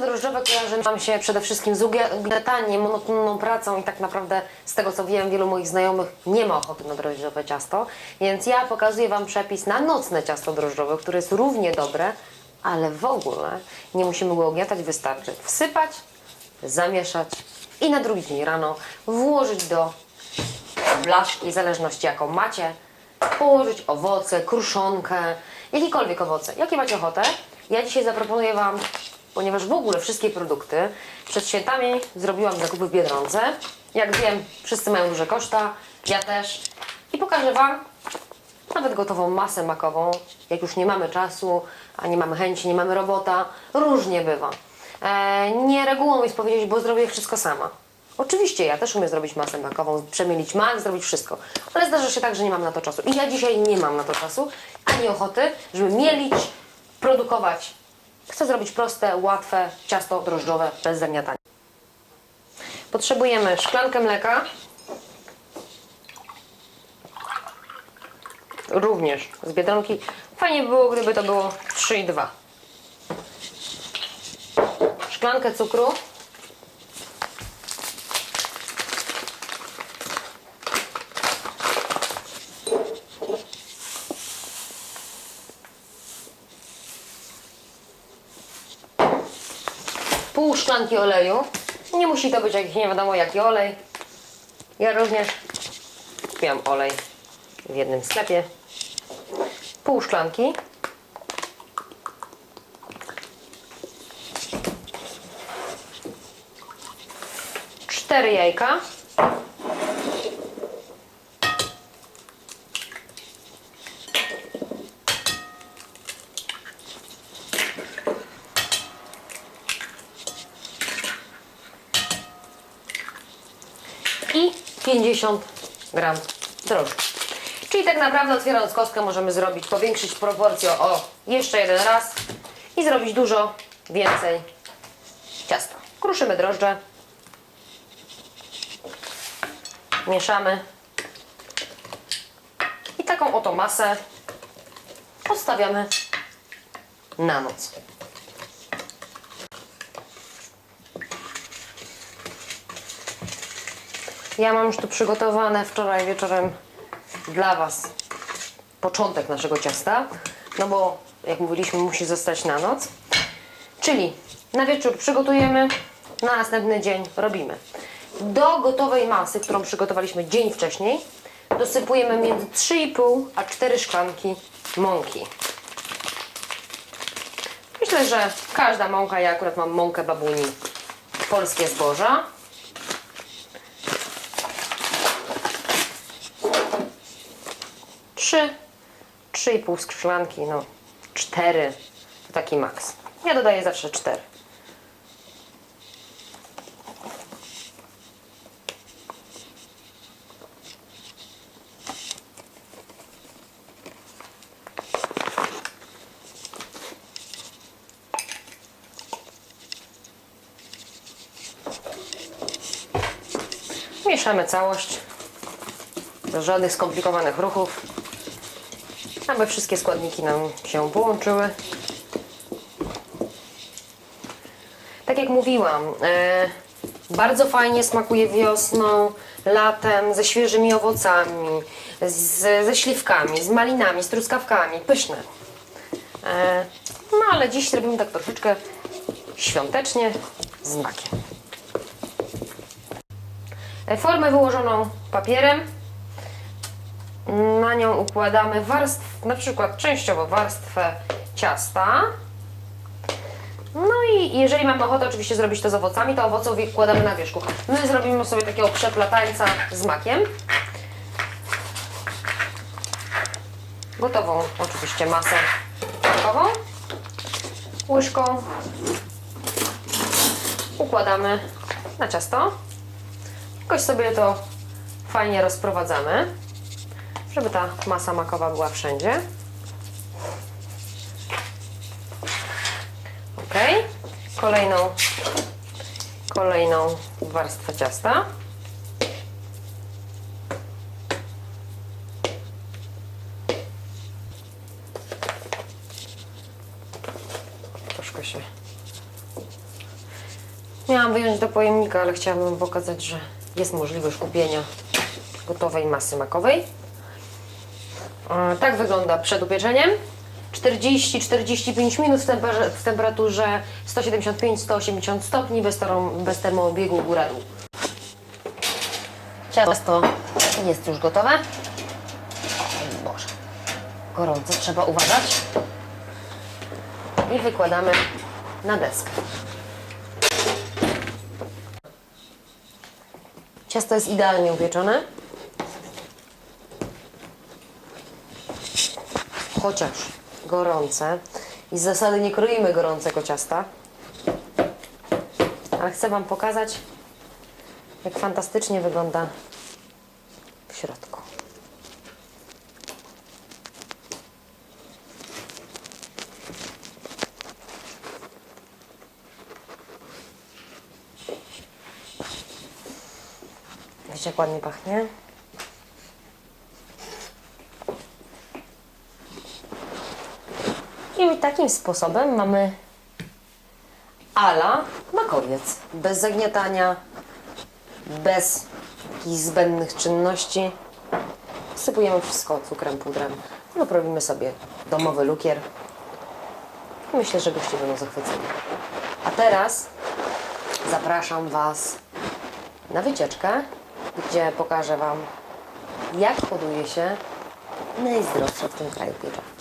Drożdżowe kojarzy nam się przede wszystkim z ugniataniem, monotonną pracą i tak naprawdę z tego co wiem, wielu moich znajomych nie ma ochoty na drożdżowe ciasto, więc ja pokazuję Wam przepis na nocne ciasto drożdżowe, które jest równie dobre, ale w ogóle nie musimy go ugniatać, wystarczy wsypać, zamieszać i na drugi dzień rano włożyć do blaszki, w zależności jaką macie, położyć owoce, kruszonkę, jakiekolwiek owoce, jakie macie ochotę. Ja dzisiaj zaproponuję Wam, ponieważ w ogóle wszystkie produkty przed świętami zrobiłam zakupy w Biedronce. Jak wiem, wszyscy mają duże koszta, ja też. I pokażę Wam nawet gotową masę makową, jak już nie mamy czasu, a nie mamy chęci, nie mamy robota, różnie bywa. E, nie regułą jest powiedzieć, bo zrobię wszystko sama. Oczywiście ja też umiem zrobić masę makową, przemielić mak, zrobić wszystko, ale zdarza się tak, że nie mam na to czasu. I ja dzisiaj nie mam na to czasu, ani ochoty, żeby mielić, produkować. Chcę zrobić proste, łatwe ciasto drożdżowe bez zagniatania. Potrzebujemy szklankę mleka, również z Biedronki. Fajnie by było, gdyby to było 3,2. Szklankę cukru. Pół szklanki oleju. Nie musi to być jakiś nie wiadomo jaki olej. Ja również kupiłam olej w jednym sklepie. Pół szklanki. Cztery jajka. i 50 gram drożdży. Czyli tak naprawdę otwierając kostkę możemy zrobić, powiększyć proporcję o jeszcze jeden raz i zrobić dużo więcej ciasta. Kruszymy drożdże, mieszamy i taką oto masę odstawiamy na noc. Ja mam już tu przygotowane wczoraj wieczorem dla Was początek naszego ciasta, no bo jak mówiliśmy musi zostać na noc. Czyli na wieczór przygotujemy, na następny dzień robimy. Do gotowej masy, którą przygotowaliśmy dzień wcześniej, dosypujemy między 3,5 a 4 szklanki mąki. Myślę, że każda mąka, ja akurat mam mąkę babuni polskie zboża, trzy, trzy i pół szklanki, no cztery to taki maks. Ja dodaję zawsze cztery. Mieszamy całość. Bez żadnych skomplikowanych ruchów aby wszystkie składniki nam się połączyły. Tak jak mówiłam, e, bardzo fajnie smakuje wiosną, latem, ze świeżymi owocami, z, ze śliwkami, z malinami, z truskawkami. Pyszne. E, no ale dziś robimy tak troszeczkę świątecznie z makiem. E, Formę wyłożoną papierem na nią układamy warstw, na przykład częściowo warstwę ciasta. No i jeżeli mamy ochotę oczywiście zrobić to z owocami, to owoce wkładamy na wierzchu. My zrobimy sobie takiego przeplatańca z makiem. Gotową oczywiście masę makową. Łyżką układamy na ciasto. Jakoś sobie to fajnie rozprowadzamy żeby ta masa makowa była wszędzie. Ok. Kolejną, kolejną warstwę ciasta. Troszkę się Miałam wyjąć do pojemnika, ale chciałabym pokazać, że jest możliwość kupienia gotowej masy makowej. Tak wygląda przed upieczeniem. 40-45 minut w, temper- w temperaturze 175-180 stopni bez, termo- bez termoobiegu góra-dół. Ciasto jest już gotowe. Boże, gorąco, trzeba uważać. I wykładamy na deskę. Ciasto jest idealnie upieczone. Chociaż gorące. I z zasady nie kroimy gorącego ciasta. Ale chcę Wam pokazać, jak fantastycznie wygląda w środku. Jak ładnie pachnie? I takim sposobem mamy ala makowiec. Bez zagniatania, bez jakichś zbędnych czynności. Sypujemy wszystko cukrem, pudrem lub robimy sobie domowy lukier. Myślę, że goście będą zachwyceni. A teraz zapraszam Was na wycieczkę, gdzie pokażę Wam, jak hoduje się najzdrowsze w tym kraju piecza.